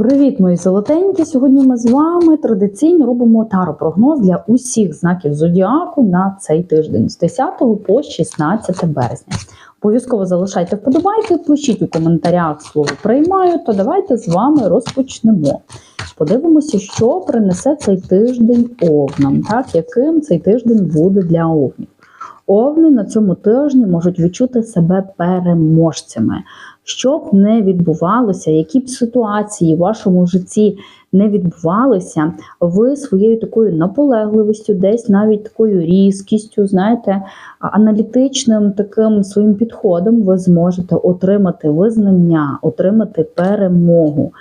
Привіт, мої золотенькі! Сьогодні ми з вами традиційно робимо таро-прогноз для усіх знаків зодіаку на цей тиждень з 10 по 16 березня. Обов'язково залишайте вподобайки, пишіть у коментарях слово приймаю, то давайте з вами розпочнемо. Подивимося, що принесе цей тиждень овнам, так, яким цей тиждень буде для овнів. Овни на цьому тижні можуть відчути себе переможцями. Що б не відбувалося, які б ситуації в вашому житті не відбувалися, ви своєю такою наполегливістю, десь навіть такою різкістю, знаєте, аналітичним таким своїм підходом, ви зможете отримати визнання, отримати перемогу.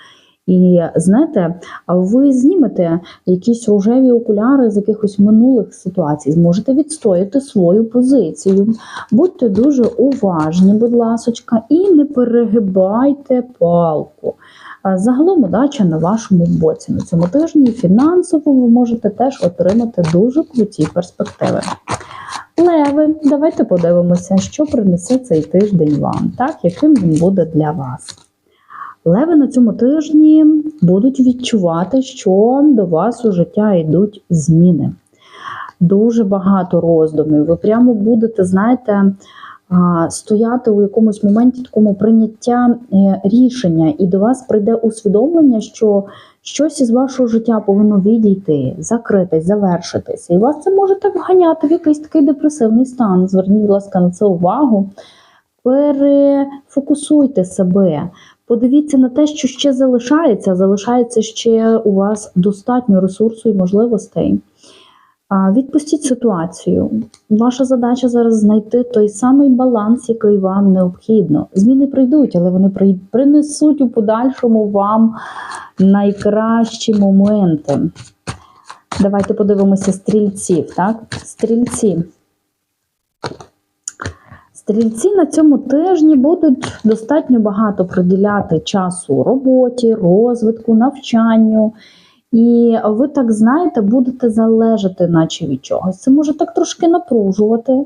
І знаєте, ви знімете якісь рожеві окуляри з якихось минулих ситуацій, зможете відстояти свою позицію. Будьте дуже уважні, будь ласочка, і не перегибайте палку. Загалом удача на вашому боці. На цьому тижні фінансово ви можете теж отримати дуже круті перспективи. Леви, давайте подивимося, що принесе цей тиждень вам, так, яким він буде для вас. Леви на цьому тижні будуть відчувати, що до вас у життя йдуть зміни. Дуже багато роздумів. Ви прямо будете, знаєте, стояти у якомусь моменті такому прийняття е, рішення, і до вас прийде усвідомлення, що щось із вашого життя повинно відійти, закритись, завершитися. І вас це може так вганяти в якийсь такий депресивний стан. Зверніть, будь ласка, на це увагу. Перефокусуйте себе, Подивіться на те, що ще залишається. Залишається ще у вас достатньо ресурсу і можливостей. Відпустіть ситуацію. Ваша задача зараз знайти той самий баланс, який вам необхідно. Зміни прийдуть, але вони принесуть у подальшому вам найкращі моменти. Давайте подивимося стрільців. Так? Стрільці. Стрільці на цьому тижні будуть достатньо багато приділяти часу роботі, розвитку, навчанню. І ви так знаєте, будете залежати, наче від чогось. Це може так трошки напружувати,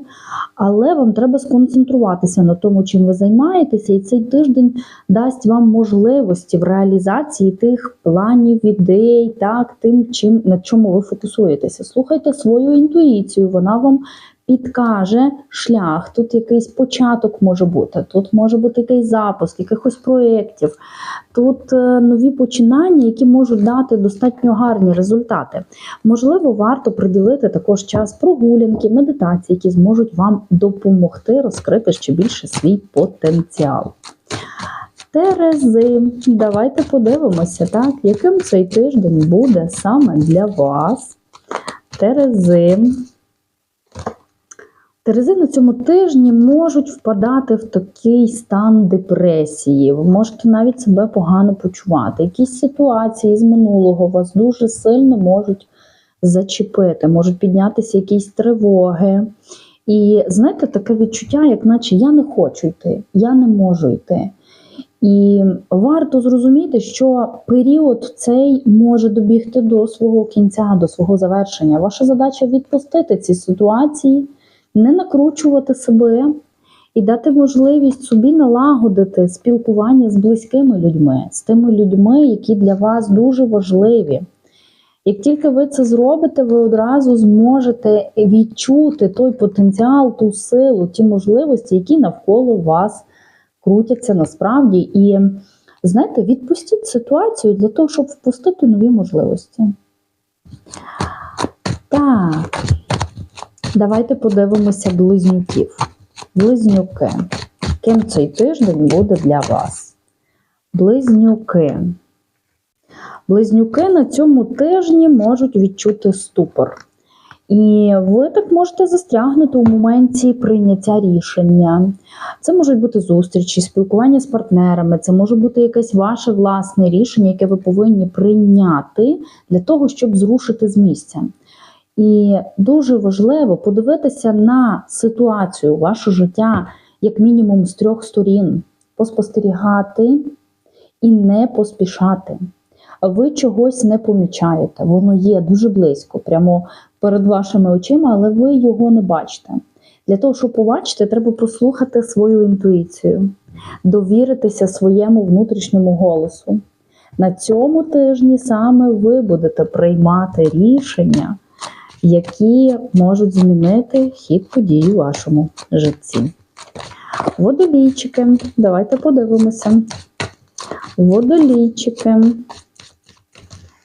але вам треба сконцентруватися на тому, чим ви займаєтеся, і цей тиждень дасть вам можливості в реалізації тих планів, ідей, так, тим, чим, на чому ви фокусуєтеся. Слухайте свою інтуїцію, вона вам підкаже шлях. Тут якийсь початок може бути, тут може бути якийсь запуск, якихось проєктів, тут е, нові починання, які можуть дати достатньо гарні результати. Можливо, варто приділити також час прогулянки, медитації, які зможуть вам допомогти розкрити ще більше свій потенціал. Терези, давайте подивимося, так, яким цей тиждень буде саме для вас. Терези. Терези на цьому тижні можуть впадати в такий стан депресії. Ви можете навіть себе погано почувати. Якісь ситуації з минулого вас дуже сильно можуть зачепити, можуть піднятися якісь тривоги. І знаєте, таке відчуття, як наче я не хочу йти, я не можу йти. І варто зрозуміти, що період цей може добігти до свого кінця, до свого завершення. Ваша задача відпустити ці ситуації не накручувати себе і дати можливість собі налагодити спілкування з близькими людьми, з тими людьми, які для вас дуже важливі. Як тільки ви це зробите, ви одразу зможете відчути той потенціал, ту силу, ті можливості, які навколо вас крутяться насправді. І, знаєте, відпустіть ситуацію для того, щоб впустити нові можливості. Давайте подивимося близнюків. Близнюки. Ким цей тиждень буде для вас? Близнюки. Близнюки на цьому тижні можуть відчути ступор. І ви так можете застрягнути у моменті прийняття рішення. Це можуть бути зустрічі, спілкування з партнерами, це може бути якесь ваше власне рішення, яке ви повинні прийняти для того, щоб зрушити з місця. І дуже важливо подивитися на ситуацію, ваше життя, як мінімум, з трьох сторін, поспостерігати і не поспішати. Ви чогось не помічаєте, воно є дуже близько, прямо перед вашими очима, але ви його не бачите. Для того, щоб побачити, треба послухати свою інтуїцію, довіритися своєму внутрішньому голосу. На цьому тижні саме ви будете приймати рішення, які можуть змінити хід подій у вашому житті. Водолійчики, давайте подивимося. Водолійчики.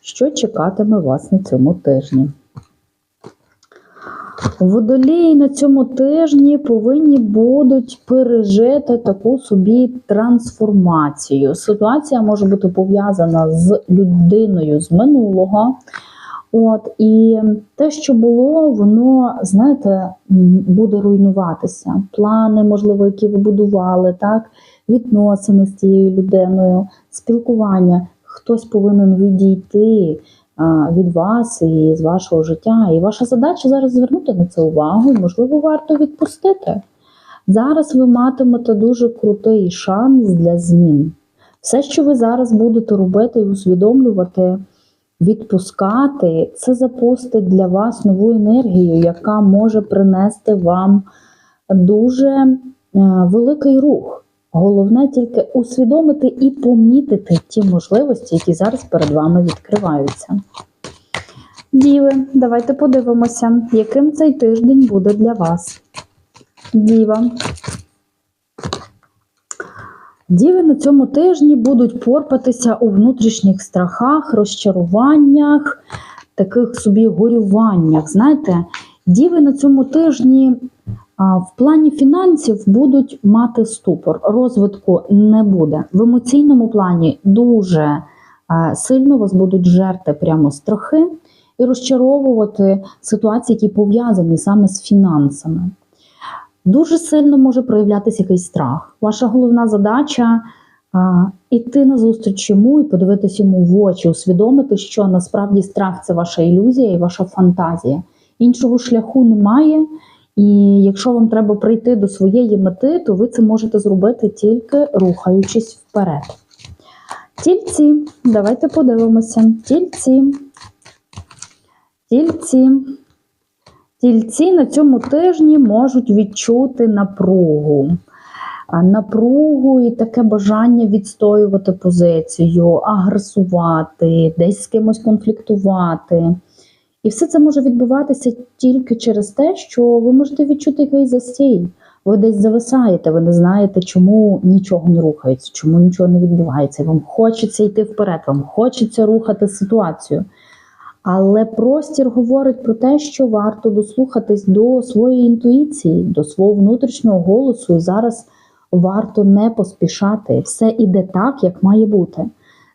Що чекатиме вас на цьому тижні? Водолії на цьому тижні повинні будуть пережити таку собі трансформацію. Ситуація може бути пов'язана з людиною з минулого. От, і те, що було, воно, знаєте, буде руйнуватися. Плани, можливо, які ви будували, так, відносини з цією людиною, спілкування. Хтось повинен відійти від вас і з вашого життя. І ваша задача зараз звернути на це увагу, можливо, варто відпустити. Зараз ви матимете дуже крутий шанс для змін. Все, що ви зараз будете робити і усвідомлювати, відпускати, це запустить для вас нову енергію, яка може принести вам дуже е, великий рух. Головне тільки усвідомити і помітити ті можливості, які зараз перед вами відкриваються. Діви, давайте подивимося, яким цей тиждень буде для вас. Діва. Діви на цьому тижні будуть порпатися у внутрішніх страхах, розчаруваннях, таких собі горюваннях. Знаєте, діви на цьому тижні в плані фінансів будуть мати ступор, розвитку не буде. В емоційному плані дуже сильно вас будуть жерти прямо страхи і розчаровувати ситуації, які пов'язані саме з фінансами. Дуже сильно може проявлятися якийсь страх. Ваша головна задача а, іти на зустріч йому і подивитись йому в очі, усвідомити, що насправді страх це ваша ілюзія і ваша фантазія. Іншого шляху немає. І якщо вам треба прийти до своєї мети, то ви це можете зробити тільки рухаючись вперед. Тільці, давайте подивимося. Тільці. Тільці. Тільці на цьому тижні можуть відчути напругу. Напругу і таке бажання відстоювати позицію, агресувати, десь з кимось конфліктувати. І все це може відбуватися тільки через те, що ви можете відчути якийсь застій. Ви десь зависаєте, ви не знаєте, чому нічого не рухається, чому нічого не відбувається. Вам хочеться йти вперед, вам хочеться рухати ситуацію. Але простір говорить про те, що варто дослухатись до своєї інтуїції, до свого внутрішнього голосу. І зараз варто не поспішати. Все іде так, як має бути.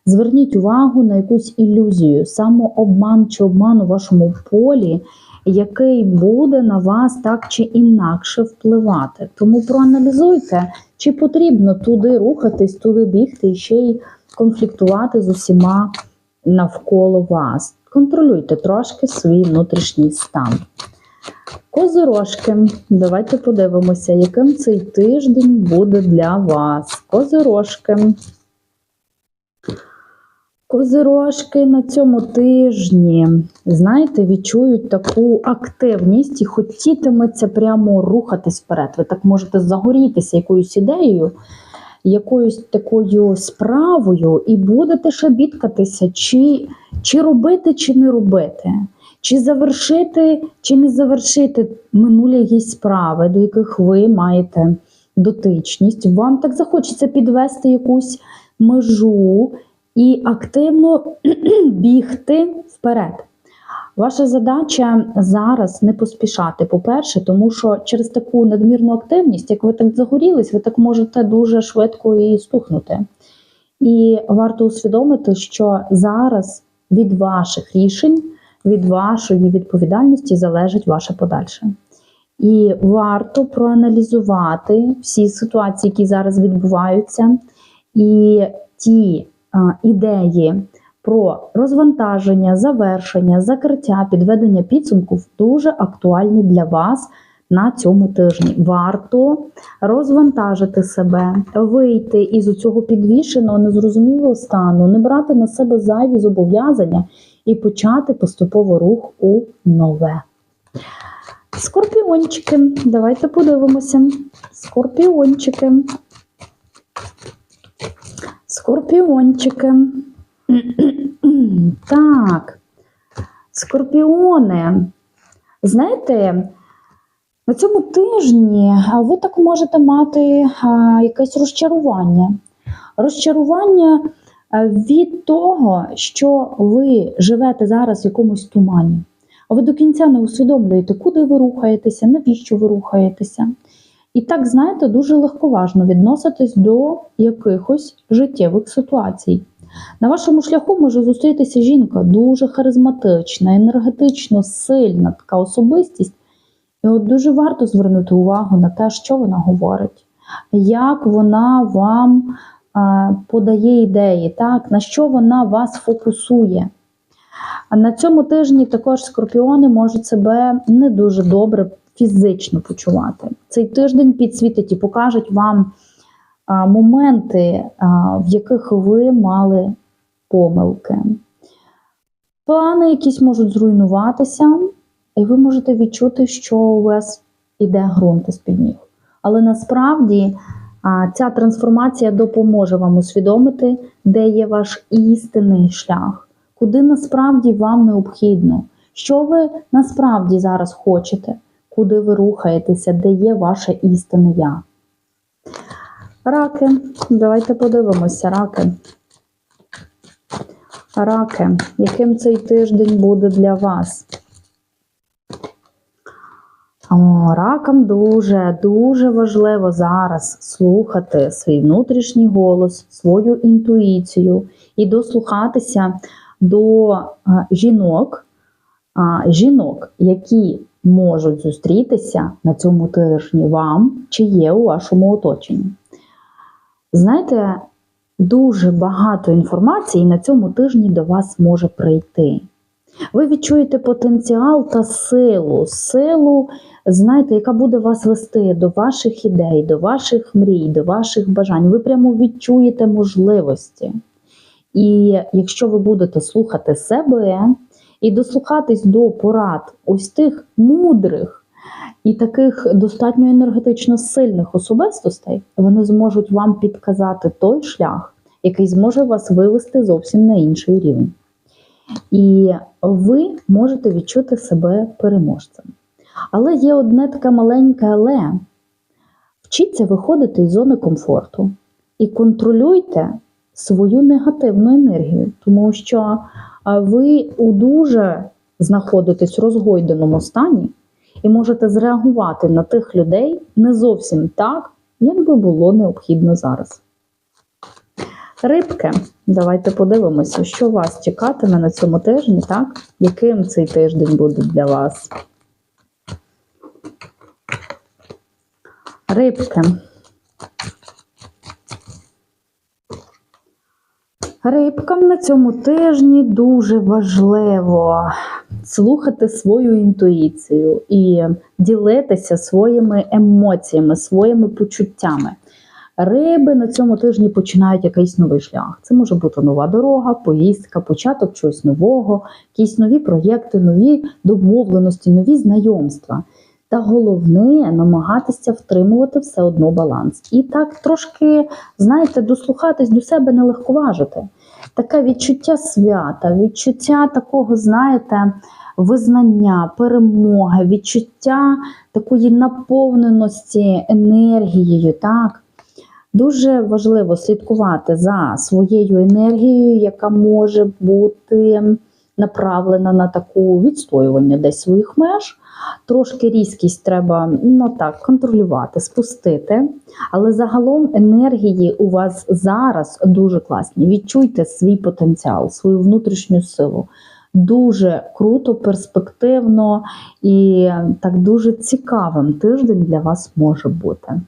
Зверніть увагу на якусь ілюзію, самообман чи обман у вашому полі, який буде на вас так чи інакше впливати. Тому проаналізуйте, чи потрібно туди рухатись, туди бігти і ще й конфліктувати з усіма навколо вас. Контролюйте трошки свій внутрішній стан. Козирожки, давайте подивимося, яким цей тиждень буде для вас. Козирожки. Козирожки на цьому тижні, знаєте, відчують таку активність і хотітиметься прямо рухатись вперед. Ви так можете загорітися якоюсь ідеєю, якоюсь такою справою, і будете ще бідкатися, чи, чи робити, чи не робити, чи завершити, чи не завершити минулі якісь справи, до яких ви маєте дотичність. Вам так захочеться підвести якусь межу і активно бігти вперед. Ваша задача зараз не поспішати. По-перше, тому що через таку надмірну активність, як ви так загорілись, ви так можете дуже швидко і стухнути. І варто усвідомити, що зараз від ваших рішень, від вашої відповідальності залежить ваше подальше. І варто проаналізувати всі ситуації, які зараз відбуваються, і ті а, ідеї про розвантаження, завершення, закриття, підведення підсумків дуже актуальні для вас на цьому тижні. Варто розвантажити себе, вийти із цього підвішеного, незрозумілого стану, не брати на себе зайві зобов'язання і почати поступово рух у нове. Скорпіончики, давайте подивимося. Скорпіончики. Скорпіончики. Так, скорпіони. Знаєте, на цьому тижні ви так можете мати якесь розчарування. Розчарування від того, що ви живете зараз в якомусь тумані. А ви до кінця не усвідомлюєте, куди ви рухаєтеся, навіщо ви рухаєтеся. І так, знаєте, дуже легковажно відноситись до якихось життєвих ситуацій. На вашому шляху може зустрітися жінка дуже харизматична, енергетично сильна така особистість. І от дуже варто звернути увагу на те, що вона говорить, як вона вам подає ідеї, так, на що вона вас фокусує. А на цьому тижні також скорпіони можуть себе не дуже добре фізично почувати. Цей тиждень підсвітить і покажуть вам моменти, в яких ви мали помилки. Плани якісь можуть зруйнуватися, і ви можете відчути, що у вас іде ґрунт із-під ніг. Але насправді ця трансформація допоможе вам усвідомити, де є ваш істинний шлях, куди насправді вам необхідно, що ви насправді зараз хочете, куди ви рухаєтеся, де є ваше істинне я. Раки, давайте подивимося, раки. Раки, яким цей тиждень буде для вас? О, ракам дуже, дуже важливо зараз слухати свій внутрішній голос, свою інтуїцію і дослухатися до а, жінок, жінок, які можуть зустрітися на цьому тижні вам чи є у вашому оточенні. Знаєте, дуже багато інформації на цьому тижні до вас може прийти. Ви відчуєте потенціал та силу, силу, знаєте, яка буде вас вести до ваших ідей, до ваших мрій, до ваших бажань. Ви прямо відчуєте можливості. І якщо ви будете слухати себе і дослухатись до порад ось тих мудрих і таких достатньо енергетично сильних особистостей, вони зможуть вам підказати той шлях, який зможе вас вивести зовсім на інший рівень. І ви можете відчути себе переможцем. Але є одне таке маленьке але. Вчіться виходити із зони комфорту і контролюйте свою негативну енергію, тому що ви у дуже знаходитесь в розгойденому стані і можете зреагувати на тих людей не зовсім так, як би було необхідно зараз. Рибки, давайте подивимося, що вас чекатиме на цьому тижні, так? Яким цей тиждень буде для вас? Рибки. Рибкам на цьому тижні дуже важливо слухати свою інтуїцію і ділитися своїми емоціями, своїми почуттями. Риби на цьому тижні починають якийсь новий шлях. Це може бути нова дорога, поїздка, початок чогось нового, якісь нові проєкти, нові домовленості, нові знайомства. Та головне намагатися втримувати все одно баланс. І так трошки, знаєте, дослухатись до себе не легковажити. Таке відчуття свята, відчуття такого, знаєте, визнання, перемоги, відчуття такої наповненості енергією. так. Дуже важливо слідкувати за своєю енергією, яка може бути направлена на таку відстоювання десь своїх меж. Трошки різкість треба ну так, контролювати, спустити. Але загалом енергії у вас зараз дуже класні. Відчуйте свій потенціал, свою внутрішню силу. Дуже круто, перспективно і так дуже цікавим тиждень для вас може бути.